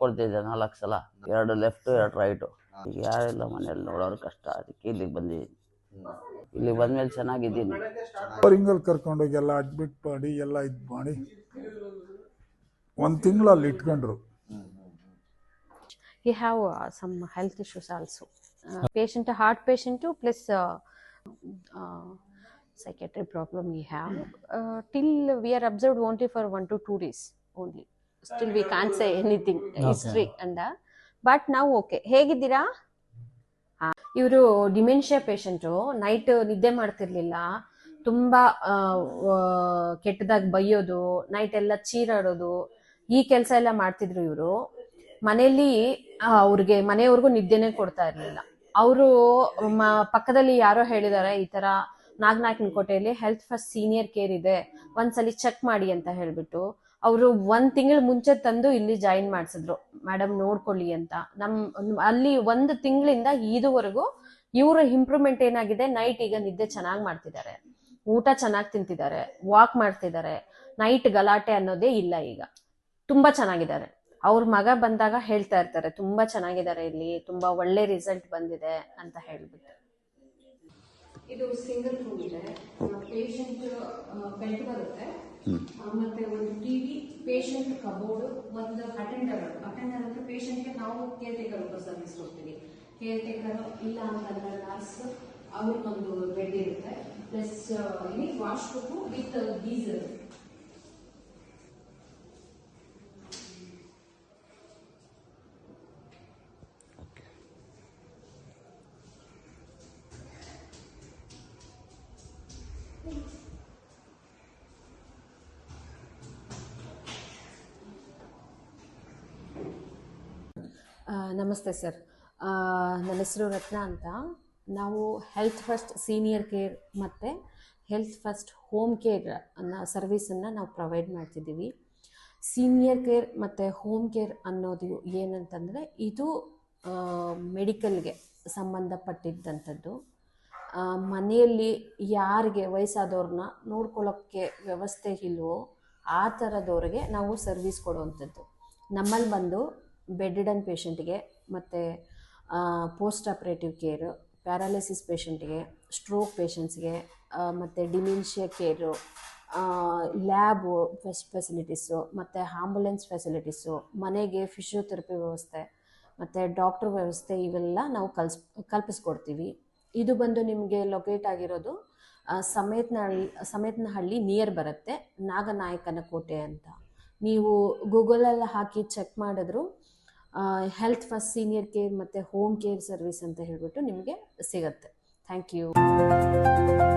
ಕೊಡ್ತಿದ್ದೆ ನಾಲ್ಕು ಸಲ ಎರಡು ಲೆಫ್ಟ್ ಎರಡು ರೈಟು ಈಗ ಯಾರೆಲ್ಲ ಮನೇಲಿ ನೋಡೋರು ಕಷ್ಟ ಅದಕ್ಕೆ ಇಲ್ಲಿಗೆ ಬಂದಿದ್ದೀನಿ ಇಲ್ಲಿ ಬಂದ್ಮೇಲೆ ಚೆನ್ನಾಗಿದ್ದೀನಿ ರಿಂಗಲ್ಲಿ ಕರ್ಕೊಂಡೋಗಿ ಎಲ್ಲ ಅಡ್ಮಿಟ್ ಮಾಡಿ ಎಲ್ಲ ಇದು ಮಾಡಿ ಒಂದು ತಿಂಗಳು ಅಲ್ಲಿ ಇಟ್ಕೊಂಡ್ರು he have uh, some health issues also uh, patient plus heart patient too plus uh, uh, psychiatric problem we have one till we are observed only for one to two days only still we can't say anything history and but ನಾವು okay ಹೇಗಿದ್ದೀರಾ? ಇವರು dementia patient night ನಿದ್ದೆ ಮಾಡ್ತಿರ್ಲಿಲ್ಲ. ತುಂಬಾ ಕೆಟ್ಟದಾಗಿ ಬೈಯೋದು night ಎಲ್ಲ ಚೀರಾಡೋದು ಈ ಕೆಲಸ ಎಲ್ಲ ಮಾಡ್ತಿದ್ರು ಇವರು. ಮನೆಯಲ್ಲಿ ಅವ್ರಿಗೆ ಮನೆಯವ್ರಿಗೂ ನಿದ್ದೆನೆ ಕೊಡ್ತಾ ಇರ್ಲಿಲ್ಲ. ಅವರು ಪಕ್ಕದಲ್ಲಿ ಯಾರೋ ಹೇಳಿದಾರೆ ಈ ತರ ನಾಗನಾಯಕನ ಕೋಟೆಯಲ್ಲಿ ಹೆಲ್ತ್ ಫಸ್ಟ್ ಸೀನಿಯರ್ ಕೇರ್ ಇದೆ ಒಂದ್ಸಲಿ ಚೆಕ್ ಮಾಡಿ ಅಂತ ಹೇಳ್ಬಿಟ್ಟು. ಅವರು ಒಂದ್ ತಿಂಗಳ ಮುಂಚೆ ತಂದು ಇಲ್ಲಿ ಜಾಯಿನ್ ಮಾಡಿಸಿದ್ರು. ಮೇಡಮ್ ನೋಡ್ಕೊಳ್ಳಿ ಅಂತ. ನಮ್, ಅಲ್ಲಿ ಒಂದು ತಿಂಗಳಿಂದ ಇದುವರೆಗೂ ಇವರ ಇಂಪ್ರೂವ್ಮೆಂಟ್ ಏನಾಗಿದೆ? ನೈಟ್ ಈಗ ನಿದ್ದೆ ಚೆನ್ನಾಗಿ ಮಾಡ್ತಿದ್ದಾರೆ. ಊಟ ಚೆನ್ನಾಗಿ ತಿಂತಿದ್ದಾರೆ. ವಾಕ್ ಮಾಡ್ತಿದ್ದಾರೆ. ನೈಟ್ ಗಲಾಟೆ ಅನ್ನೋದೇ ಇಲ್ಲ ಈಗ. ತುಂಬಾ ಚೆನ್ನಾಗಿದ್ದಾರೆ. ಅವ್ರ ಮಗ ಬಂದಾಗ ಹೇಳ್ತಾ ಇರ್ತಾರೆ, ತುಂಬಾ ಚೆನ್ನಾಗಿದ್ದಾರೆ ಇಲ್ಲಿ, ತುಂಬಾ ಒಳ್ಳೆ ರಿಸಲ್ಟ್ ಬಂದಿದೆ ಅಂತ ಹೇಳ್ಬಿಟ್ಟು. ಇದು ಸಿಂಗಲ್ ರೂಮ್ ಇದೆ. ಪೇಷಂಟ್ ಬೆಡ್ ಬರುತ್ತೆ. ಮತ್ತೆ ಒಂದು ಟಿವಿ ಪೇಷಂಟ್ ಕಬೋರ್ಡ್ ಒಂದು ಅಟೆಂಡರ್ ಅಟೆಂಡರ್ ಅಂದ್ರೆ ಪೇಷಂಟ್ಗೆ ನಾವು ಕೇರ್ ಟೇಕರ್ ಸರ್ವಿಸ್ ಕೊಡ್ತೀವಿ. ಕೇರ್ ಟೇಕರ್ ಇಲ್ಲ ಅಂತಂದ್ರೆ ನರ್ಸ್ ಅವ್ರಿಗೊಂದು ಬೆಡ್ ಇರುತ್ತೆ. ಪ್ಲಸ್ ಇಲ್ಲಿ ವಾಶ್ರೂಮ್ ವಿತ್ ಗೀಸರ್ ಆ, ನಮಸ್ತೆ ಸರ್. ನನ್ನ ಹೆಸರು ರತ್ನ ಅಂತ. ನಾವು ಹೆಲ್ತ್ ಫಸ್ಟ್ ಸೀನಿಯರ್ ಕೇರ್ ಮತ್ತು ಹೆಲ್ತ್ ಫಸ್ಟ್ ಹೋಮ್ ಕೇರ್ ಅನ್ನೋ ಸರ್ವಿಸನ್ನು ನಾವು ಪ್ರೊವೈಡ್ ಮಾಡ್ತಿದ್ದೀವಿ. ಸೀನಿಯರ್ ಕೇರ್ ಮತ್ತು ಹೋಮ್ ಕೇರ್ ಅನ್ನೋದು ಏನಂತಂದರೆ ಇದು ಮೆಡಿಕಲ್ಗೆ ಸಂಬಂಧಪಟ್ಟಿದ್ದಂಥದ್ದು. ಮನೆಯಲ್ಲಿ ಯಾರಿಗೆ ವಯಸ್ಸಾದವ್ರನ್ನ ನೋಡ್ಕೊಳ್ಳೋಕ್ಕೆ ವ್ಯವಸ್ಥೆ ಇಲ್ವೋ ಆ ಥರದವ್ರಿಗೆ ನಾವು ಸರ್ವಿಸ್ ಕೊಡುವಂಥದ್ದು. ನಮ್ಮಲ್ಲಿ ಬಂದು ಬೆಡ್ಡಿಡನ್ ಪೇಷಂಟ್ಗೆ ಮತ್ತು ಪೋಸ್ಟ್ ಆಪ್ರೇಟಿವ್ ಕೇರ್ ಪ್ಯಾರಾಲಿಸಿಸ್ ಪೇಷಂಟ್ಗೆ ಸ್ಟ್ರೋಕ್ ಪೇಷಂಟ್ಸ್ಗೆ ಮತ್ತು ಡಿಮೆನ್ಷಿಯಾ ಕೇರು ಲ್ಯಾಬು ಫೆಸ್ ಫೆಸಿಲಿಟೀಸು ಮತ್ತು ಆಂಬುಲೆನ್ಸ್ ಫೆಸಿಲಿಟೀಸು ಮನೆಗೆ ಫಿಸಿಯೋಥೆರಪಿ ವ್ಯವಸ್ಥೆ, ಮತ್ತು ಡಾಕ್ಟ್ರ್ ವ್ಯವಸ್ಥೆ ಇವೆಲ್ಲ ನಾವು ಕಲ್ಸ್, ಕಲ್ಪಿಸ್ಕೊಡ್ತೀವಿ. ಇದು ಬಂದು ನಿಮಗೆ ಲೊಕೇಟ್ ಆಗಿರೋದು ಸಮೇತನಹಳ್ಳಿ ಸಮೇತನಹಳ್ಳಿ ನಿಯರ್ ಬರುತ್ತೆ, ನಾಗನಾಯಕನ ಕೋಟೆ ಅಂತ. ನೀವು ಗೂಗಲಲ್ಲಿ ಹಾಕಿ ಚೆಕ್ ಮಾಡಿದ್ರು ಹೆಲ್ತ್ ಫಸ್ಟ್ ಸೀನಿಯರ್ ಕೇರ್ ಮತ್ತು ಹೋಮ್ ಕೇರ್ ಸರ್ವಿಸ್ ಅಂತ ಹೇಳಿಬಿಟ್ಟು ನಿಮಗೆ ಸಿಗುತ್ತೆ. Thank you